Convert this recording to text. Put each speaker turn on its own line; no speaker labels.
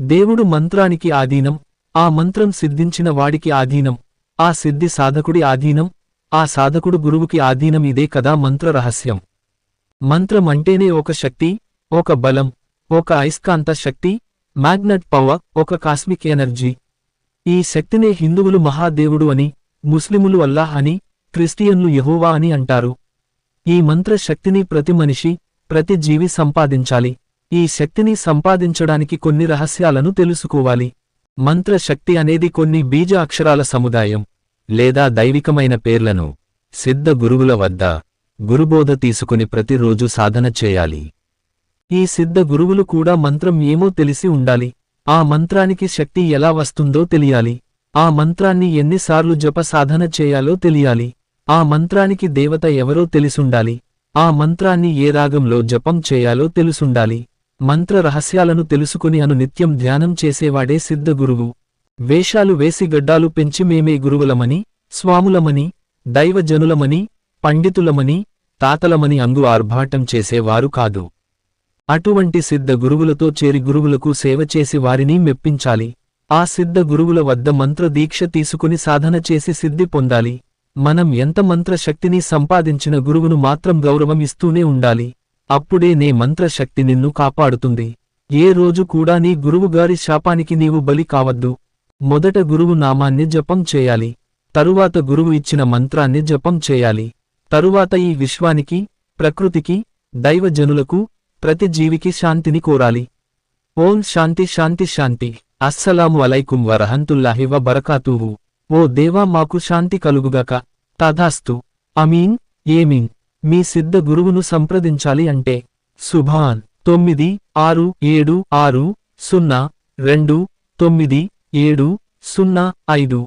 దేవుడు మంత్రానికి ఆధీనం ఆ మంత్రం సిద్ధించిన వాడికి ఆధీనం ఆ సిద్ధి సాధకుడి ఆధీనం ఆ సాధకుడు గురువుకి ఆధీనం ఇదే కదా మంత్ర రహస్యం. మంత్రం అంటేనే ఒక శక్తి ఒక బలం ఒక అయస్కాంత శక్తి మాగ్నట్ పవర్ ఒక కాస్మిక్ ఎనర్జీ. ఈ శక్తినే హిందువులు మహాదేవుడు అని ముస్లిములు అల్లాహ్ అని క్రిస్టియన్లు యహోవా అని అంటారు. ఈ మంత్ర శక్తిని ప్రతి మనిషి ప్రతి జీవి సంపాదించాలి. ఈ శక్తిని సంపాదించడానికి కొన్ని రహస్యాలను తెలుసుకోవాలి. మంత్ర శక్తి అనేది కొన్ని బీజ అక్షరాల సముదాయం లేదా దైవికమైన పేర్లను సిద్ధ గురువుల వద్ద గురుబోధ తీసుకుని ప్రతిరోజు సాధన చేయాలి. ఈ సిద్ధ గురువులు కూడా మంత్రం ఏమో తెలిసి ఉండాలి. ఆ మంత్రానికి శక్తి ఎలా వస్తుందో తెలియాలి. ఆ మంత్రాన్ని ఎన్నిసార్లు జప సాధన చేయాలో తెలియాలి. ఆ మంత్రానికి దేవత ఎవరో తెలిసుండాలి. ఆ మంత్రాన్ని ఏ రాగంలో జపం చేయాలో తెలుసుండాలి. మంత్ర రహస్యాలను తెలుసుకుని అను నిత్యం ధ్యానం చేసేవాడే సిద్ధగురువు వేషాలు వేసి గడ్డాలు పెంచి మేమే గురువులమని స్వాములమని దైవజనులమని పండితులమని తాతలమని అంగు ఆర్భాటం చేసేవారు కాదు. అటువంటి సిద్ధ గురువులతో చేరి గురువులకు సేవ చేసి వారిని మెప్పించాలి. ఆ సిద్ధ గురువుల వద్ద మంత్ర దీక్ష తీసుకుని సాధన చేసి సిద్ధి పొందాలి. మనం ఎంత మంత్ర శక్తిని సంపాదించిన గురువును మాత్రం గౌరవం ఇస్తూనే ఉండాలి. అప్పుడే నే మంత్రశక్తి నిన్ను కాపాడుతుంది. ఏ రోజు కూడా నీ గురువుగారి శాపానికి నీవు బలి కావద్దు. మొదట గురువు నామాన్ని జపం చేయాలి. తరువాత గురువు ఇచ్చిన మంత్రాన్ని జపం చేయాలి. తరువాత ఈ విశ్వానికి ప్రకృతికి దైవజనులకు ప్రతి జీవికి శాంతిని కోరాలి. ఓం శాంతి శాంతి శాంతి. అస్సలాము అలైకుం వరహంతుల్లాహి బరకాతువు ఓ దేవా మాకు శాంతి కలుగుగాక. తథాస్తు అమీన్. ఏమీన్. మీ సిద్ధ గురువును సంప్రదించాలి అంటే సుభాన్ తొమ్మిది ఆరు ఏడు ఆరు సున్నా రెండు తొమ్మిది ఏడు సున్నా ఐదు.